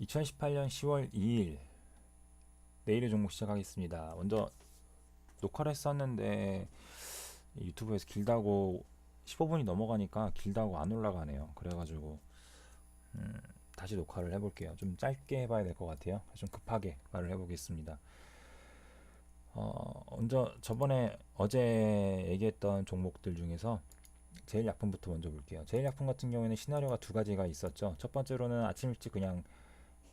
2018년 10월 2일 내일의 종목 시작하겠습니다. 먼저 녹화를 했었는데 유튜브에서 길다고 15분이 넘어가니까 길다고 안 올라가네요. 그래가지고 음, 다시 녹화를 해볼게요. 좀 짧게 해봐야 될 것 같아요. 좀 급하게 말을 해보겠습니다. 어, 먼저 저번에 어제 얘기했던 종목들 중에서 제일 약품부터 먼저 볼게요. 제일 약품 같은 경우에는 시나리오가 두 가지가 있었죠. 첫 번째로는 아침 일찍 그냥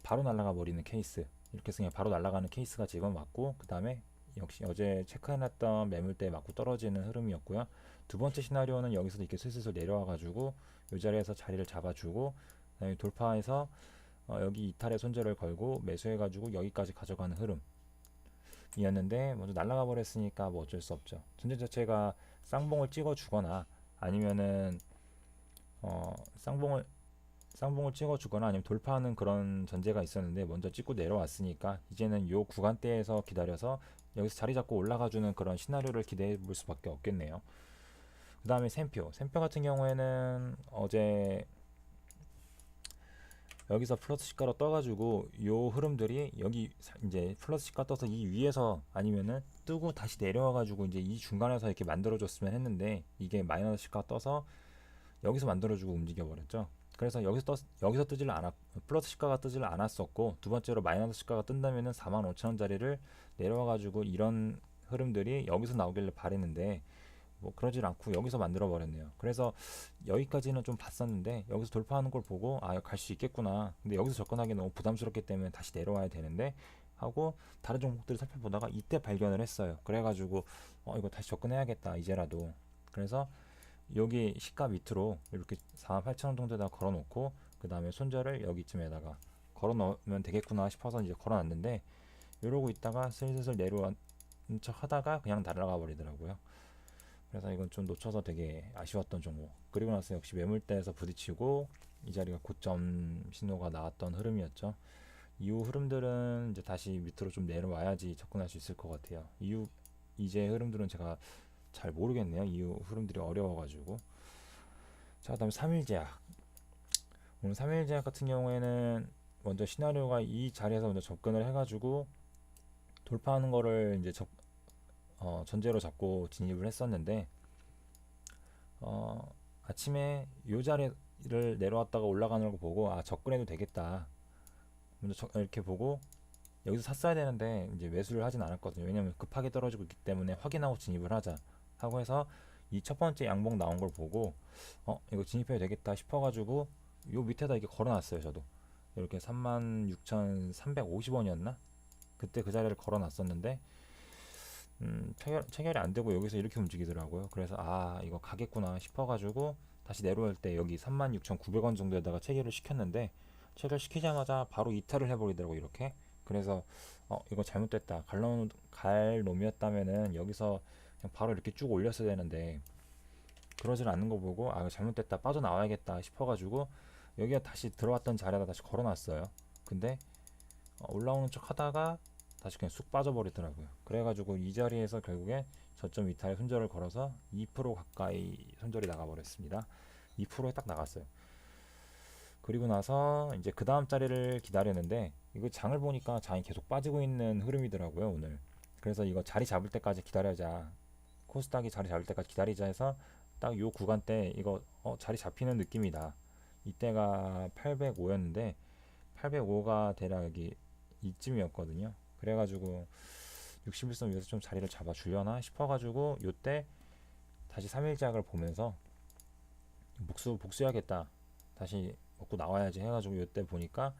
바로 날아가 버리는 케이스. 이렇게 해서 그냥 바로 날아가는 케이스가 지금 왔고 그 다음에 역시 어제 체크해놨던 매물대 맞고 떨어지는 흐름이었고요. 두 번째 시나리오는 여기서 이렇게 슬슬 내려와 가지고 이 자리에서 자리를 잡아주고 그다음에 돌파해서 어, 여기 이탈의 손절을 걸고 매수해 가지고 여기까지 가져가는 흐름 이었는데 먼저 날아가 버렸으니까 뭐 어쩔 수 없죠. 전체 자체가 쌍봉을 찍어 주거나 아니면은 어 쌍봉을 쌍봉을 찍어 주거나 아니면 돌파하는 그런 전제가 있었는데 먼저 찍고 내려왔으니까 이제는 요 구간대에서 기다려서 여기서 자리 잡고 올라가 주는 그런 시나리오를 기대해 볼 수밖에 없겠네요. 그 다음에 샘표. 샘표 같은 경우에는 어제 여기서 플러스 시가로 떠가지고 요 흐름들이 여기 이제 플러스 시가 떠서 이 위에서 아니면은 뜨고 다시 내려와가지고 이제 이 중간에서 이렇게 만들어줬으면 했는데 이게 마이너스 시가 떠서 여기서 만들어주고 움직여 버렸죠. 그래서 여기서 떠, 여기서 뜨질 않았 플러스 시가가 뜨질 않았었고 두 번째로 마이너스 시가가 뜬다면은 4만 5천 원짜리를 내려와 가지고 이런 흐름들이 여기서 나오길래 바랬는데 뭐 그러질 않고 여기서 만들어 버렸네요. 그래서 여기까지는 좀 봤었는데 여기서 돌파하는 걸 보고 아 갈 수 있겠구나. 근데 여기서 접근하기 너무 부담스럽기 때문에 다시 내려와야 되는데 하고 다른 종목들을 살펴보다가 이때 발견을 했어요. 그래가지고 어 이거 다시 접근해야겠다 이제라도. 그래서 여기 시가 밑으로 이렇게 48,000원 정도에다 걸어 놓고 그 다음에 손절을 여기쯤에다가 걸어 놓으면 되겠구나 싶어서 이제 걸어 놨는데 이러고 있다가 슬슬 내려온 척 하다가 그냥 날아가 버리더라고요. 그래서 이건 좀 놓쳐서 되게 아쉬웠던 종목. 그리고 나서 역시 매물대에서 부딪히고 이 자리가 고점 신호가 나왔던 흐름이었죠. 이후 흐름들은 이제 다시 밑으로 좀 내려와야지 접근할 수 있을 것 같아요. 이후 이제 흐름들은 제가 잘 모르겠네요. 이후 흐름들이 어려워가지고. 자, 그 다음에 3일 제약. 오늘 3일 제약 같은 경우에는 먼저 시나리오가 이 자리에서 먼저 접근을 해가지고 돌파하는 거를 이제 접, 어, 전제로 잡고 진입을 했었는데 어, 아침에 요 자리를 내려왔다가 올라가는 걸 보고 아 접근해도 되겠다. 먼저 저, 이렇게 보고 여기서 샀어야 되는데 이제 매수를 하진 않았거든요. 왜냐면 급하게 떨어지고 있기 때문에 확인하고 진입을 하자. 하고 해서 이 첫 번째 양봉 나온 걸 보고 어 이거 진입해야 되겠다 싶어가지고 요 밑에다 이렇게 걸어놨어요 저도. 이렇게 36,350원이었나? 그때 그 자리를 걸어놨었는데 음, 체결, 체결이 안 되고 여기서 이렇게 움직이더라고요. 그래서 아 이거 가겠구나 싶어가지고 다시 내려올 때 여기 36,900원 정도에다가 체결을 시켰는데 체결 시키자마자 바로 이탈을 해버리더라고 이렇게. 그래서 어 이거 잘못됐다. 갈, 놈, 갈 놈이었다면은 여기서 바로 이렇게 쭉 올렸어야 되는데 그러질 않는 거 보고 아 잘못됐다 빠져나와야겠다 싶어가지고 여기가 다시 들어왔던 자리에다 다시 걸어놨어요. 근데 어, 올라오는 척 하다가 다시 그냥 쑥 빠져버리더라고요. 그래가지고 이 자리에서 결국에 저점 이탈에 손절을 걸어서 2% 가까이 손절이 나가버렸습니다. 2%에 딱 나갔어요. 그리고 나서 이제 그 다음 자리를 기다렸는데 이거 장을 보니까 장이 계속 빠지고 있는 흐름이더라고요 오늘. 그래서 이거 자리 잡을 때까지 기다려자 코스닥이 자리 잡을 때까지 기다리자 해서 딱 요 구간 때 이거 어, 자리 잡히는 느낌이다. 이때가 805였는데 805가 대략 이쯤이었거든요. 그래가지고 61선 위에서 좀 자리를 잡아 주려나 싶어가지고 요때 다시 3일작을 보면서 복수 복수해야겠다. 다시 먹고 나와야지 해가지고 요때 보니까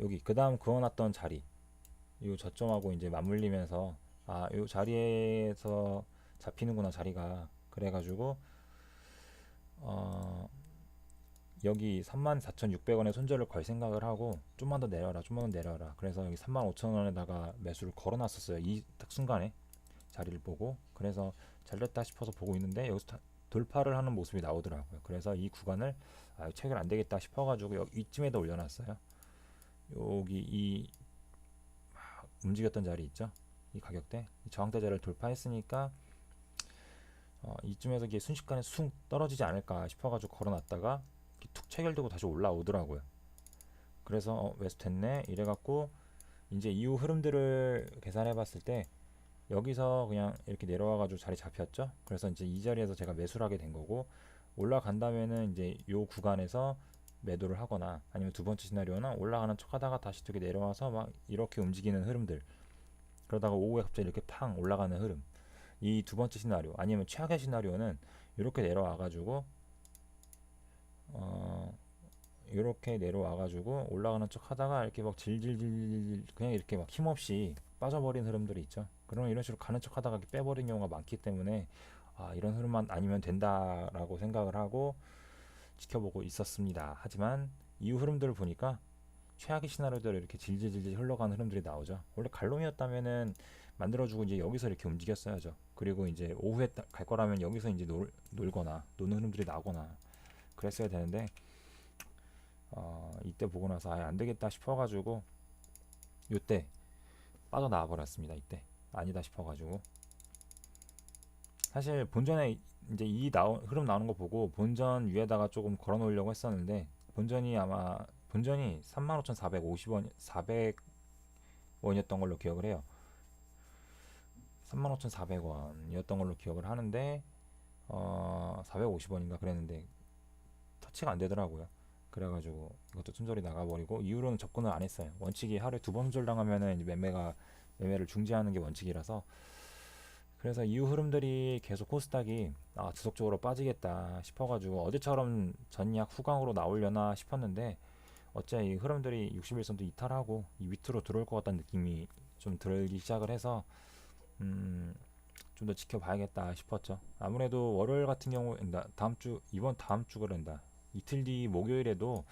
여기 그 다음 그어놨던 자리 요 저점하고 이제 맞물리면서 아 요 자리에서 잡히는구나 자리가. 그래가지고 어 여기 34,600원에 손절을 걸 생각을 하고 좀만 더 내려라 좀만 더 내려라. 그래서 여기 35,000원에다가 매수를 걸어놨었어요. 이 딱 순간에 자리를 보고. 그래서 잘됐다 싶어서 보고 있는데 여기서 돌파를 하는 모습이 나오더라고요. 그래서 이 구간을 아, 체결 안 되겠다 싶어가지고 여기 이쯤에다 올려놨어요. 여기 이 움직였던 자리 있죠? 이 가격대? 이 저항대 자리를 돌파했으니까 어, 이쯤에서 이게 순식간에 숭 떨어지지 않을까 싶어가지고 걸어놨다가 툭 체결되고 다시 올라오더라고요. 그래서 어, 됐네 이래갖고 이제 이후 흐름들을 계산해 봤을 때 여기서 그냥 이렇게 내려와가지고 자리 잡혔죠. 그래서 이제 이 자리에서 제가 매수를 하게 된 거고 올라간다면은 이제 요 구간에서 매도를 하거나 아니면 두 번째 시나리오는 올라가는 척 하다가 다시 이렇게 내려와서 막 이렇게 움직이는 흐름들 그러다가 오후에 갑자기 이렇게 팡 올라가는 흐름 이 두 번째 시나리오 아니면 최악의 시나리오는 이렇게 내려와 가지고 어 이렇게 내려와 가지고 올라가는 척 하다가 이렇게 막 질질질 그냥 이렇게 막 힘없이 빠져버린 흐름들이 있죠 그러면 이런 식으로 가는 척 하다가 빼버린 경우가 많기 때문에 아 이런 흐름만 아니면 된다라고 생각을 하고 지켜보고 있었습니다. 하지만 이후 흐름들을 보니까 최악의 시나리오대로 이렇게 질질질질 흘러가는 흐름들이 나오죠. 원래 갈롱이었다면은 만들어주고 이제 여기서 이렇게 움직였어야죠. 그리고 이제 오후에 따- 갈 거라면 여기서 이제 놀, 놀거나 노는 흐름들이 나거나 그랬어야 되는데 어, 이때 보고 나서 아예 안 되겠다 싶어가지고 요때 빠져나와 버렸습니다. 이때 아니다 싶어가지고 사실 본전에 이제 이 나오, 흐름 나오는 거 보고 본전 위에다가 조금 걸어 놓으려고 했었는데 본전이 아마 본전이 35,450원 400원이었던 걸로 기억을 해요. 35,400원이었던 걸로 기억을 하는데 어 450원인가 그랬는데 터치가 안 되더라고요. 그래가지고 이것도 손절이 나가버리고 이후로는 접근을 안 했어요. 원칙이 하루에 두 번 손절 당하면은 이제 매매가 매매를 중지하는 게 원칙이라서 그래서 이후 흐름들이 계속 코스닥이 아, 지속적으로 빠지겠다 싶어가지고 어제처럼 전약 후강으로 나오려나 싶었는데 어째 이 흐름들이 61선도 이탈하고 이 밑으로 들어올 것 같다는 느낌이 좀 들기 시작을 해서 음, 좀 더 지켜봐야겠다 싶었죠. 아무래도 월요일 같은 경우 나- 다음 주 이번 다음 주 그런다. 이틀 뒤 목요일에도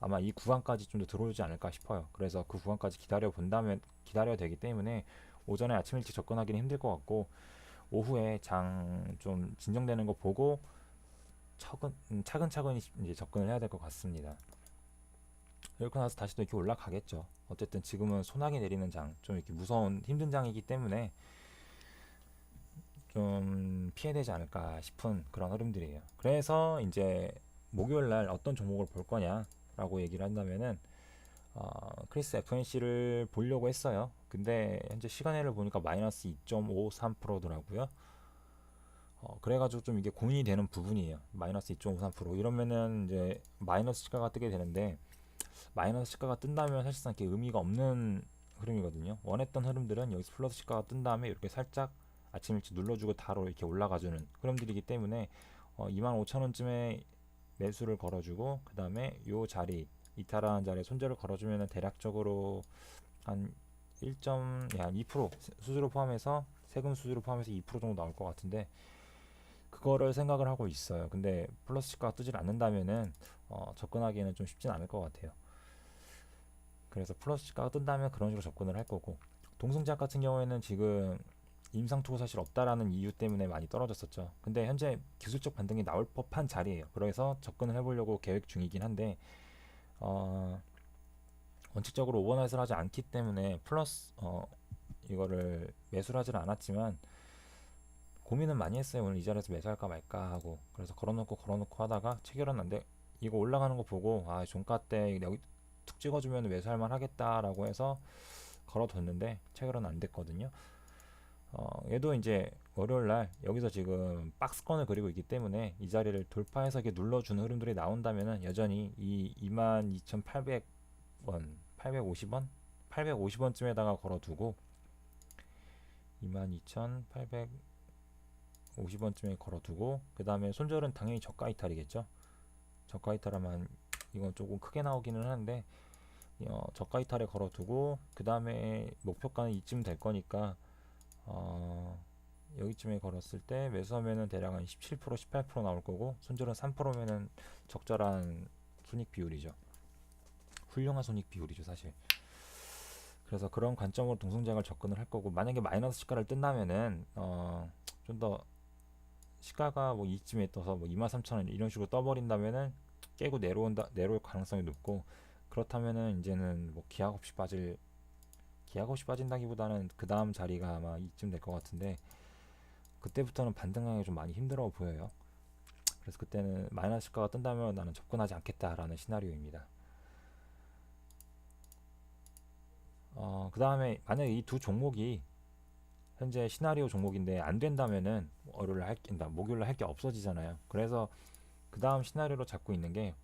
아마 이 구간까지 좀 더 들어오지 않을까 싶어요. 그래서 그 구간까지 기다려 본다면 기다려야 되기 때문에 오전에 아침 일찍 접근하기는 힘들 것 같고 오후에 장 좀 진정되는 거 보고 차근, 음, 차근차근히 이제 접근을 해야 될 것 같습니다. 그렇고 나서 다시 또 이렇게 올라가겠죠. 어쨌든 지금은 소나기 내리는 장, 좀 이렇게 무서운 힘든 장이기 때문에 좀 피해되지 않을까 싶은 그런 흐름들이에요. 그래서 이제 목요일 날 어떤 종목을 볼 거냐라고 얘기를 한다면은 어, 크리스 FNC를 보려고 했어요. 근데 현재 시간외를 보니까 마이너스 2.53%더라고요. 어, 그래가지고 좀 이게 고민이 되는 부분이에요. 마이너스 2.53% 이러면은 이제 마이너스 시가가 뜨게 되는데 마이너스 시가가 뜬다면 사실상 이렇게 의미가 없는 흐름이거든요. 원했던 흐름들은 여기서 플러스 시가가 뜬 다음에 이렇게 살짝 아침 일찍 눌러주고 바로 이렇게 올라가주는 흐름들이기 때문에 어, 25,000원쯤에 매수를 걸어주고 그 다음에 요 자리 이탈하는 자리에 손절을 걸어주면 대략적으로 한 1. 야, 2% 수수료 포함해서 세금 수수료 포함해서 2% 정도 나올 것 같은데 그거를 생각을 하고 있어요. 근데 플러스 시가가 뜨질 않는다면은 어, 접근하기에는 좀 쉽진 않을 것 같아요. 그래서 플러스 시가가 뜬다면 그런 식으로 접근을 할 거고 동승작 같은 경우에는 지금 임상 투고 사실 없다라는 이유 때문에 많이 떨어졌었죠. 근데 현재 기술적 반등이 나올 법한 자리예요. 그래서 접근을 해보려고 계획 중이긴 한데 어, 원칙적으로 오버나잇을 하지 않기 때문에 플러스 어, 이거를 매수를 하지는 않았지만 고민은 많이 했어요. 오늘 이 자리에서 매수할까 말까 하고 그래서 걸어놓고 걸어놓고 하다가 체결했는데 이거 올라가는 거 보고 아 종가 때 여기 툭 찍어주면 매수할 만 하겠다라고 해서 걸어뒀는데 체결은 안 됐거든요. 어, 얘도 이제 월요일 날 여기서 지금 박스권을 그리고 있기 때문에 이 자리를 돌파해서 이렇게 눌러주는 흐름들이 나온다면은 여전히 이 22,800원, 850원, 850원쯤에다가 걸어두고 22,850원쯤에 걸어두고 그 다음에 손절은 당연히 저가 이탈이겠죠. 저가 이탈하면 이건 조금 크게 나오기는 하는데 어, 저가 이탈에 걸어두고 그 다음에 목표가는 이쯤 될 거니까 어, 여기쯤에 걸었을 때 매수하면은 대략 한 17% 18% 나올 거고 손절은 3%면은 적절한 손익 비율이죠. 훌륭한 손익 비율이죠, 사실. 그래서 그런 관점으로 동승장을 접근을 할 거고 만약에 마이너스 시가를 뜬다면은 어, 좀 더 시가가 뭐 이쯤에 떠서 뭐 23,000원 이런 식으로 떠버린다면은 깨고 내려온다 내려올 가능성이 높고 그렇다면은 이제는 뭐 기약 없이 빠질 없이 빠진다기보다는 그 다음 자리가 아마 이쯤 될 것 같은데 그때부터는 반등하기 좀 많이 힘들어 보여요. 그래서 그때는 마이너스 시가가 뜬다면 나는 접근하지 않겠다라는 시나리오입니다. 어, 그 다음에 만약에 이 두 종목이 현재 시나리오 종목인데 안 된다면은 월요일 할 게, 목요일 할 게 없어지잖아요. 그래서 그 다음 시나리오로 잡고 있는 게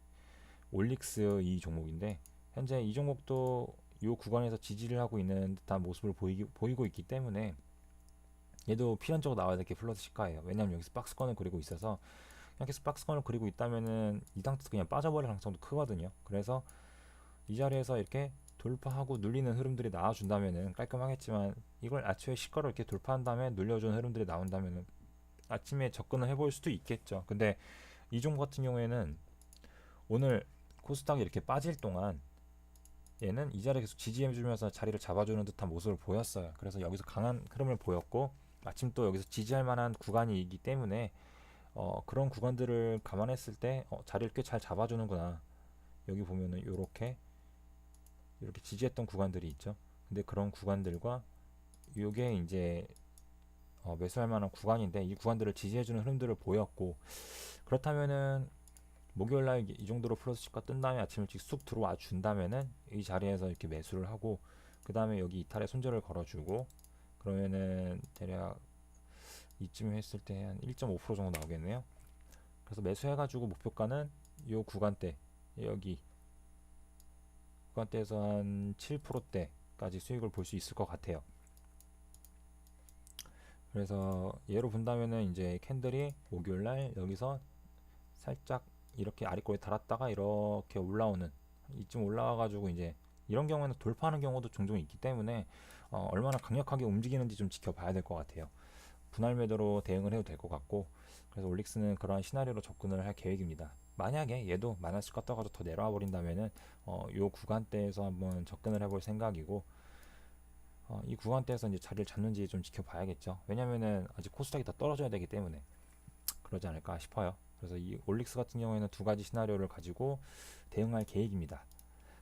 올릭스 이 종목인데 현재 이 종목도 이 구간에서 지지를 하고 있는 듯한 모습을 보이기, 보이고 있기 때문에 얘도 필연적으로 나와야 될 게 플러스 시가예요. 왜냐면 여기서 박스권을 그리고 있어서 그냥 계속 박스권을 그리고 있다면은 이 상태에서 그냥 빠져버릴 가능성도 크거든요. 그래서 이 자리에서 이렇게 돌파하고 눌리는 흐름들이 나와준다면은 깔끔하겠지만 이걸 아침에 시가로 이렇게 돌파한 다음에 눌려준 흐름들이 나온다면은 아침에 접근을 해볼 수도 있겠죠. 근데 이 종목 같은 경우에는 오늘 코스닥이 이렇게 빠질 동안 얘는 이 자리에 계속 지지해주면서 자리를 잡아주는 듯한 모습을 보였어요. 그래서 여기서 강한 흐름을 보였고 마침 또 여기서 지지할 만한 구간이기 때문에 어, 그런 구간들을 감안했을 때 어, 자리를 꽤 잘 잡아주는구나. 여기 보면은 이렇게 이렇게 지지했던 구간들이 있죠. 근데 그런 구간들과 이게 이제 어, 매수할 만한 구간인데 이 구간들을 지지해주는 흐름들을 보였고 그렇다면은 목요일 날 이 정도로 플러스 시가 뜬 다음에 아침 일찍 쑥 들어와 준다면은 이 자리에서 이렇게 매수를 하고 그 다음에 여기 이탈에 손절을 걸어주고 그러면은 대략 이쯤 했을 때 한 1.5% 정도 나오겠네요. 그래서 매수해가지고 목표가는 요 구간대 여기 구간대에서 한 7%대까지 수익을 볼 수 있을 것 같아요. 그래서 예로 본다면은 이제 캔들이 목요일 날 여기서 살짝 이렇게 아래꼬리 달았다가 이렇게 올라오는 이쯤 올라와가지고 이제 이런 경우에는 돌파하는 경우도 종종 있기 때문에 어, 얼마나 강력하게 움직이는지 좀 지켜봐야 될 것 같아요. 분할 매도로 대응을 해도 될 것 같고 그래서 올릭스는 그러한 시나리오로 접근을 할 계획입니다. 만약에 얘도 마이너스가 떠가지고 더 내려와 버린다면은 어, 요 구간대에서 한번 접근을 해볼 생각이고 어, 이 구간대에서 이제 자리를 잡는지 좀 지켜봐야겠죠. 왜냐면은 아직 코스닥이 더 떨어져야 되기 때문에 그러지 않을까 싶어요. 그래서 이 올릭스 같은 경우에는 두 가지 시나리오를 가지고 대응할 계획입니다.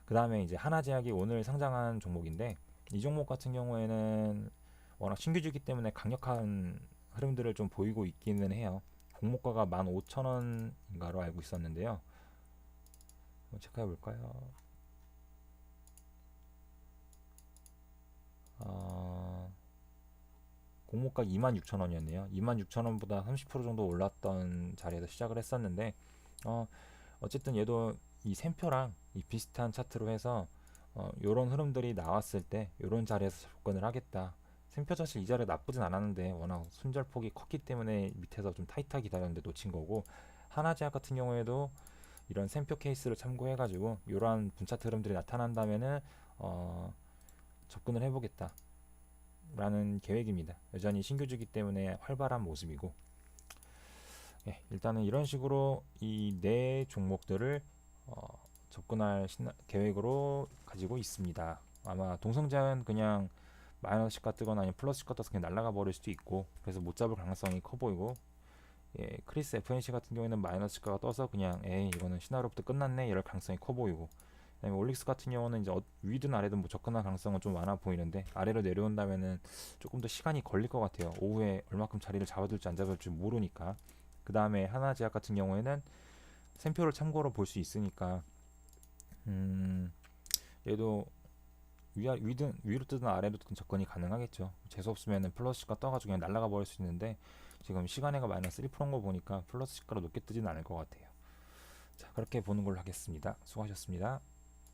그 다음에 이제 하나제약이 오늘 상장한 종목인데 이 종목 같은 경우에는 워낙 신규주기 때문에 강력한 흐름들을 좀 보이고 있기는 해요. 공모가가 15,000원인가로 알고 있었는데요. 한번 체크해 볼까요? 어, 공모가 26,000원이었네요. 26,000원보다 30% 정도 올랐던 자리에서 시작을 했었는데 어, 어쨌든 얘도 이 샘표랑 이 비슷한 차트로 해서 어, 요런 흐름들이 나왔을 때 요런 자리에서 접근을 하겠다. 샘표 사실 이 자리 나쁘진 않았는데 워낙 손절폭이 컸기 때문에 밑에서 좀 타이트하게 기다렸는데 놓친 거고 하나제약 같은 경우에도 이런 샘표 케이스를 참고해 가지고 이러한 분차트 흐름들이 나타난다면은 어, 접근을 해보겠다 라는 계획입니다. 여전히 신규주기 때문에 활발한 모습이고. 예, 일단은 이런 식으로 이 네 종목들을 어, 접근할 신나, 계획으로 가지고 있습니다. 아마 동성장은 그냥 마이너스 시가 뜨거나 아니면 플러스 시가 떠서 그냥 날아가 버릴 수도 있고 그래서 못 잡을 가능성이 커 보이고 예, 크리스 FNC 같은 경우에는 마이너스 시가가 떠서 그냥 에이 이거는 시나리오부터 끝났네 이럴 가능성이 커 보이고 그다음에 올릭스 같은 경우는 이제 어, 위든 아래든 뭐 접근할 가능성은 좀 많아 보이는데 아래로 내려온다면은 조금 더 시간이 걸릴 것 같아요 오후에 얼마큼 자리를 잡아둘지 안 잡아둘지 모르니까 그 다음에 하나제약 같은 경우에는 샘표를 참고로 볼 수 있으니까 음 얘도 위, 위든 위로 뜨든 아래로 뜨든 접근이 가능하겠죠. 재수 없으면 플러스가 떠가지고 그냥 날아가 버릴 수 있는데 지금 시간에가 마이너스 1%인 거 보니까 플러스 시가로 높게 뜨지는 않을 것 같아요. 자 그렇게 보는 걸로 하겠습니다. 수고하셨습니다.